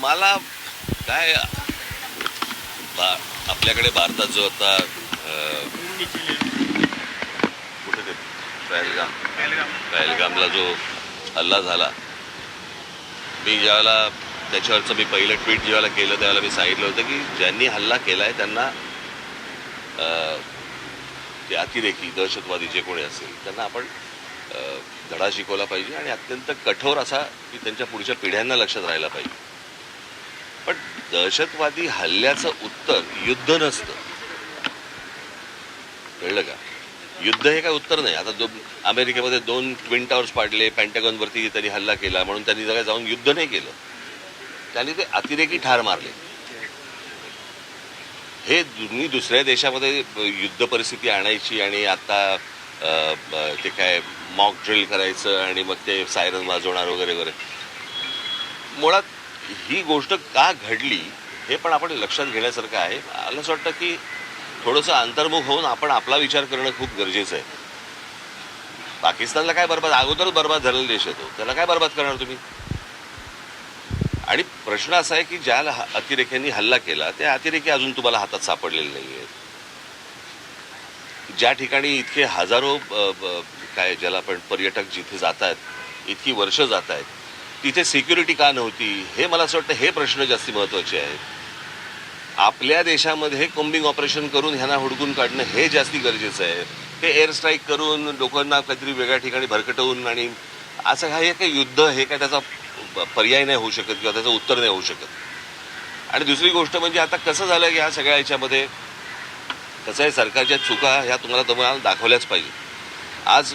मला काय बा आपल्याकडे भारतात जो आता कुठे ते पहलगाम. पहलगामला जो हल्ला झाला. मी ज्यावेळेला त्याच्यावरचं मी पहिलं ट्विट ज्यावेळेला केलं त्यावेळेला मी सांगितलं होतं की ज्यांनी हल्ला केला आहे त्यांना ते अतिरेकी दहशतवादी जे कोणी असेल त्यांना आपण धडा शिकवला पाहिजे आणि अत्यंत कठोर असा की त्यांच्या पुढच्या पिढ्यांना लक्षात राहायला पाहिजे. पण दहशतवादी हल्ल्याचं उत्तर युद्ध नसतं. कळलं का? युद्ध हे काय उत्तर नाही. आता दोन अमेरिकेमध्ये दोन ट्विन टावर्स पाडले पॅन्टॅगॉनवरती त्यांनी हल्ला केला म्हणून त्यांनी जगा जाऊन युद्ध नाही केलं. त्यांनी ते अतिरेकी ठार मारले. हे दोन्ही दुसऱ्या देशामध्ये युद्ध परिस्थिती आणायची आणि आता ते काय मॉक ड्रिल करायचं आणि मग ते सायरन वाजवणार वगैरे वगैरे. मुळात ही गोष्ट का घडली हे पण आपण लक्षात घेण्यासारखं आहे. मला असं वाटतं की थोडंसं अंतर्मुख होऊन आपण आपला विचार करणं खूप गरजेचं आहे. पाकिस्तानला काय बरबाद? अगोदरच बरबाद झालेला देश येतो त्याला काय बरबाद करणार तुम्ही? आणि प्रश्न असा आहे की ज्या अतिरेक्यांनी हल्ला केला त्या अतिरेकी अजून तुम्हाला हातात सापडलेले नाही आहेत ज्या ठिकाणी इतके हजारो ब- काय ज्याला आपण पर्यटक जिथे जात आहेत इतकी वर्ष जात आहेत तिथे सिक्युरिटी का नव्हती? हे मला असं वाटतं हे प्रश्न जास्ती महत्त्वाचे आहेत. आपल्या देशामध्ये कोम्बिंग ऑपरेशन करून ह्यांना हुडकून काढणं हे जास्ती गरजेचं आहे. ते एअर स्ट्राईक करून लोकांना काहीतरी वेगळ्या ठिकाणी भरकटवून आणि असं हा हे काही युद्ध? हे काय त्याचा प- पर्याय नाही होऊ शकत किंवा त्याचं उत्तर नाही होऊ शकत. आणि दुसरी गोष्ट म्हणजे आता कसं झालं की ह्या सगळ्या ह्याच्यामध्ये कसं आहे सरकारच्या चुका ह्या तुम्हाला तुम्हाला दाखवल्याच पाहिजे आज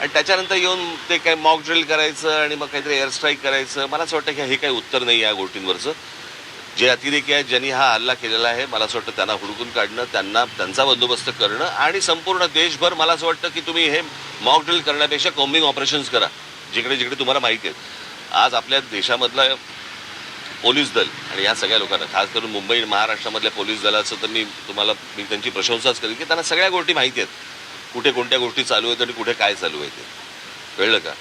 आणि त्याच्यानंतर येऊन ते काय मॉक ड्रिल करायचं आणि मग काहीतरी एअर स्ट्राईक करायचं मला असं वाटतं की हे काही उत्तर नाही या गोष्टींवरचं. जे अतिरेकी आहेत ज्यांनी हा हल्ला केलेला आहे मला असं वाटतं त्यांना हुडकून काढणं त्यांना त्यांचा बंदोबस्त करणं आणि संपूर्ण देशभर मला असं वाटतं की तुम्ही हे मॉक ड्रिल करण्यापेक्षा कॉम्बिंग ऑपरेशन्स करा जिकडे जिकडे तुम्हाला माहिती आहेत आज आपल्या देशामधला पोलीस दल आणि या सगळ्या लोकांना खास करून मुंबई आणि महाराष्ट्रामधल्या पोलीस दलाचं तर मी तुम्हाला मी त्यांची प्रशंसाच करेन की त्यांना सगळ्या गोष्टी माहिती आहेत. कुठे कोणत्या गोष्टी चालू आहेत आणि कुठे काय चालू आहे ते. कळलं का?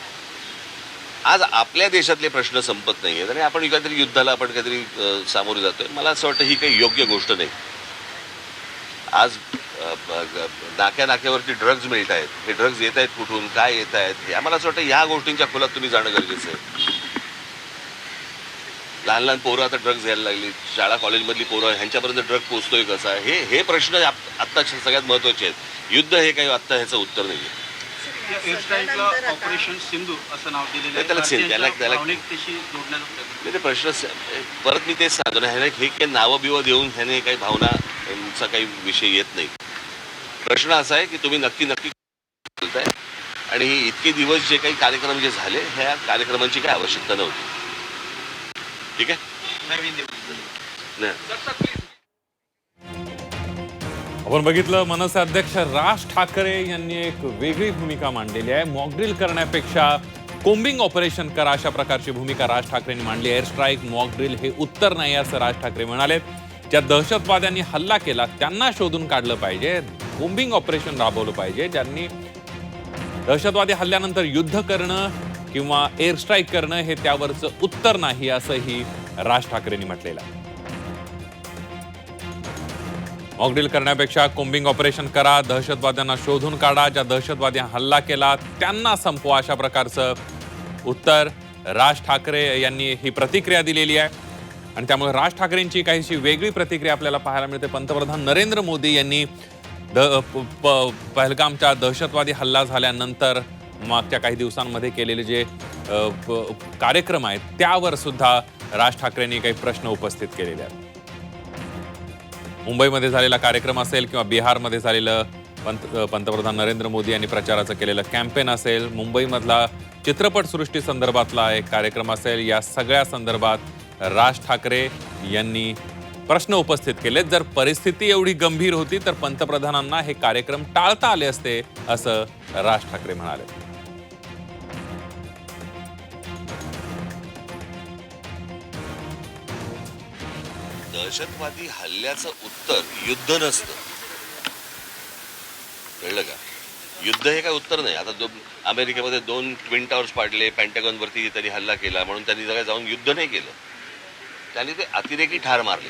आज आपल्या देशातले प्रश्न संपत नाही आहेत आणि आपण काहीतरी युद्धाला आपण काहीतरी सामोरे जातोय. मला असं वाटतं ही काही योग्य गोष्ट नाही. आज नाक्या नाक्यावरती ड्रग्ज मिळत आहेत हे ड्रग्ज येत आहेत कुठून काय येत आहेत हे आम्हाला असं वाटतं ह्या गोष्टींच्या खोलात तुम्ही जाणं गरजेचं आहे. लहान लहान पोरं आता ड्रग्ज घ्यायला लागली शाळा कॉलेजमधली पोरं ह्यांच्यापर्यंत ड्रग पोचतोय कसा? हे हे प्रश्न आत्ताचे सगळ्यात महत्त्वाचे आहेत. युद्ध हे काही आत्ता ह्याचं उत्तर नाही आहे ऑपरेशन सिंधू असं नाव दिलेलं प्रश्न परत मी तेच सांगतो ना हे काही नावं बिवं देऊन ह्याने काही भावनांचा काही विषय येत नाही. प्रश्न असा आहे की तुम्ही नक्की नक्की बोलताय. आणि इतके दिवस जे काही कार्यक्रम जे झाले ह्या कार्यक्रमांची काही आवश्यकता नव्हती. ठीक आहे? नाही आपण बघितलं मनसे अध्यक्ष राज ठाकरे यांनी एक वेगळी भूमिका मांडलेली आहे. मॉकड्रिल करण्यापेक्षा कोम्बिंग ऑपरेशन करा अशा प्रकारची भूमिका राज ठाकरेंनी मांडली एअर स्ट्राईक मॉकड्रिल हे उत्तर नाही असं राज ठाकरे म्हणाले. ज्या दहशतवाद्यांनी हल्ला केला त्यांना शोधून काढलं पाहिजे. कोम्बिंग ऑपरेशन राबवलं पाहिजे. ज्यांनी दहशतवादी हल्ल्यानंतर युद्ध करणं किंवा एअर स्ट्राईक करणं हे त्यावरचं उत्तर नाही असंही राज ठाकरेंनी म्हटलेलं आहे. मॉकड्रिल करण्यापेक्षा कोम्बिंग ऑपरेशन करा दहशतवाद्यांना शोधून काढा ज्या दहशतवादी हल्ला केला त्यांना संपवा अशा प्रकारचं उत्तर राज ठाकरे यांनी ही प्रतिक्रिया दिलेली आहे. आणि त्यामुळे राज ठाकरेंची काहीशी वेगळी प्रतिक्रिया आपल्याला पाहायला मिळते. पंतप्रधान नरेंद्र मोदी यांनी द प- प- पहलगामच्या दहशतवादी हल्ला झाल्यानंतर मागच्या काही दिवसांमध्ये केलेले जे प- कार्यक्रम आहेत त्यावर सुद्धा राज ठाकरेंनी काही प्रश्न उपस्थित केलेले आहेत. मुंबईमध्ये झालेला कार्यक्रम असेल किंवा बिहारमध्ये झालेलं पंत पंतप्रधान नरेंद्र मोदी यांनी प्रचाराचं केलेलं कॅम्पेन असेल मुंबईमधला चित्रपटसृष्टी संदर्भातला एक कार्यक्रम असेल या सगळ्या संदर्भात राज ठाकरे यांनी प्रश्न उपस्थित केलेत. जर परिस्थिती एवढी गंभीर होती तर पंतप्रधानांना हे कार्यक्रम टाळता आले असते असं राज ठाकरे म्हणाले. दहशतवादी हल्ल्याचं उत्तर युद्ध नसतं. कळलं का? युद्ध हे काय उत्तर नाही. आता दो अमेरिकेमध्ये दोन ट्विन टावर्स पाडले पॅन्टॅगॉनवरती त्यांनी हल्ला केला म्हणून त्यांनी जगा जाऊन युद्ध नाही केलं. त्यांनी ते अतिरेकी ठार मारले.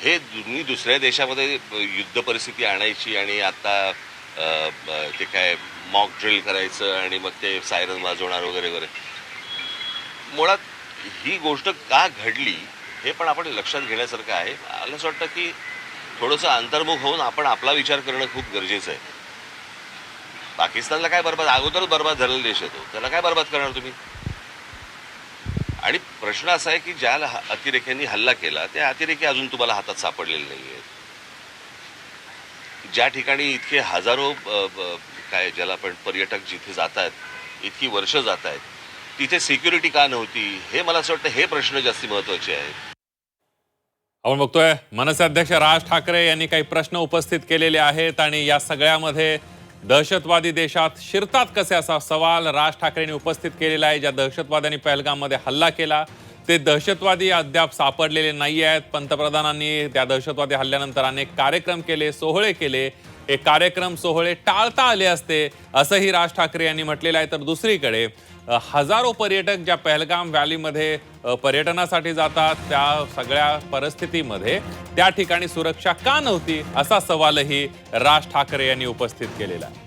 हे तुम्ही दुसऱ्या देशामध्ये युद्ध परिस्थिती आणायची आणि आता ते काय मॉक ड्रिल करायचं आणि मग ते सायरन वाजवणार वगैरे वगैरे. मुळात ही गोष्ट का घडली हे पण आपण लक्षात घेण्यासारखं आहे. मला असं वाटतं की थोडंसं अंतर्मुख होऊन आपण आपला विचार करणं खूप गरजेचं आहे. पाकिस्तानला काय बरबाद अगोदरच बरबाद झालेला देश येतो त्याला काय बरबाद करणार तुम्ही? आणि प्रश्न असा आहे की ज्या अतिरेक्यांनी हल्ला केला त्या अतिरेकी अजून तुम्हाला हातात सापडलेले नाही आहेत ज्या ठिकाणी इतके हजारो ब- काय ज्याला आपण पर्यटक जिथे जात आहेत इतकी वर्ष जात आहेत तिथे सिक्युरिटी का नव्हती? हे मला असं वाटतं हे प्रश्न जास्ती महत्त्वाचे आहेत. आपण बघतोय मनसे अध्यक्ष राज ठाकरे यांनी काही प्रश्न उपस्थित केलेले आहेत आणि या सगळ्यामध्ये दहशतवादी देशात शिरतात कसे असा सवाल राज ठाकरेंनी उपस्थित केलेला आहे ज्या दहशतवाद्यांनी पहलगाममध्ये हल्ला केला. ते दहशतवादी अद्याप सापडलेले नाही आहेत. पंतप्रधानांनी त्या दहशतवादी हल्ल्यानंतर अनेक कार्यक्रम केले सोहळे केले. हे कार्यक्रम सोहळे टाळता आले असते असंही राज ठाकरे यांनी म्हटलेलं आहे. तर दुसरीकडे हजारो पर्यटक ज्या पहलगाम व्हॅलीमध्ये पर्यटनासाठी जातात त्या सगळ्या परिस्थितीमध्ये त्या ठिकाणी सुरक्षा का नव्हती असा सवालही राज ठाकरे यांनी उपस्थित केलेला आहे.